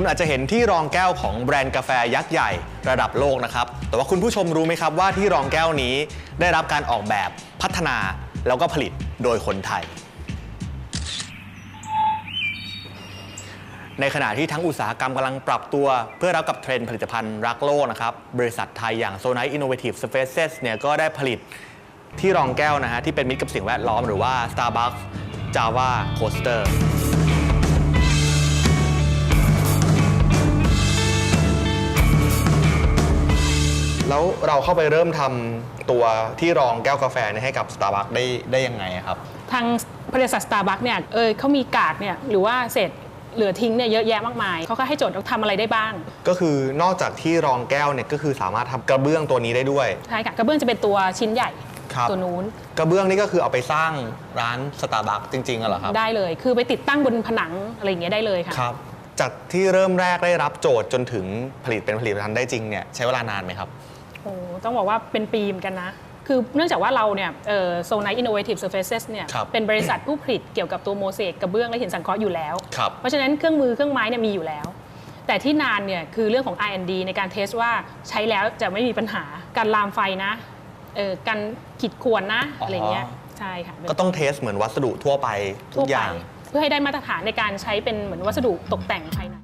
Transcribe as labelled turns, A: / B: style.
A: คุณอาจจะเห็นที่รองแก้วของแบรนด์กาแฟยักษ์ใหญ่ระดับโลกนะครับ แต่ว่าคุณผู้ชมรู้ไหมครับว่าที่รองแก้วนี้ได้รับการออกแบบพัฒนาแล้วก็ผลิตโดยคนไทย ในขณะที่ทั้งอุตสาหกรรมกำลังปรับตัว เพื่อรับกับเทรนด์ผลิตภัณฑ์รักโลกนะครับ บริษัทไทยอย่าง s o n i t Innovative Spaces เนี่ยก็ได้ผลิตที่รองแก้วนะฮะที่เป็นมิตรกับสิ่งแวดล้อมหรือว่า Starbucks Java Coaster แล้วเราเข้าไปเริ่มทำตัวที่รองแก้วกาแฟเนี่ยให้กับ Starbucks ได้ได้ยังไงครับ
B: ทางบริษัท Starbucks เนี่ยเออเขามีกากเนี่ยหรือว่าเศษเหลือทิ้งเนี่ยเยอะแยะมากมายเขาก็ให้โจทย์ว่าทำอะไรได้บ้าง
A: ก็คือนอกจากที่รองแก้วเนี่ยก็คือสามารถทำกระเบื้องตัวนี้ได้ด้วย
B: ใช่ค่ะกระเบื้องจะเป็นตัวชิ้นใหญ่
A: ครับ
B: ตัวนู้น
A: กระเบื้องนี่ก็คือเอาไปสร้างร้านสตาร์บัคจริงๆอะเหรอครับ
B: ได้เลย คือไปติดตั้งบนผนังอะไรอย่างเงี้ยได้เลยค่ะ
A: ครับ จากที่เริ่มแรกได้รับโจทย์จนถึงผลิตเป็นผลิตภัณฑ์ได้จริงเนี่ยใช้เวลานานไหมครับ
B: โอ้ต้องบอกว่าเป็นปีเหมือนกันนะ คือเนื่องจากว่าเราเนี่ยโซน i Innovative Surfaces เนี่ย
A: ครับ
B: เป็นบริษัทผู้ผลิตเกี่ยวกับตัวโมเสกกระเบื้องและหินสังเคราะห์อยู่แล้ว
A: ครับ
B: เพราะฉะนั้นเครื่องมือเครื่องไม้เนี่ยมีอยู่แล้ว แต่ที่นานเนี่ยคือเรื่องของ R&D ในการเทสว่าใช้แล้วจะไม่มีปัญหาการลามไฟนะเออการขีดข่วนนะ
A: อ๋ออ
B: อะไรเงี้ยใช่ค่ะ
A: ก็ต้องเทสเหมือนวัสดุทั่วไปทุ
B: ทั่ว
A: กอ
B: ไป
A: ย่าง
B: เพื่อให้ได้มาตรฐานในการใช้เป็นเหมือนวัสดุตกแต่งภายใน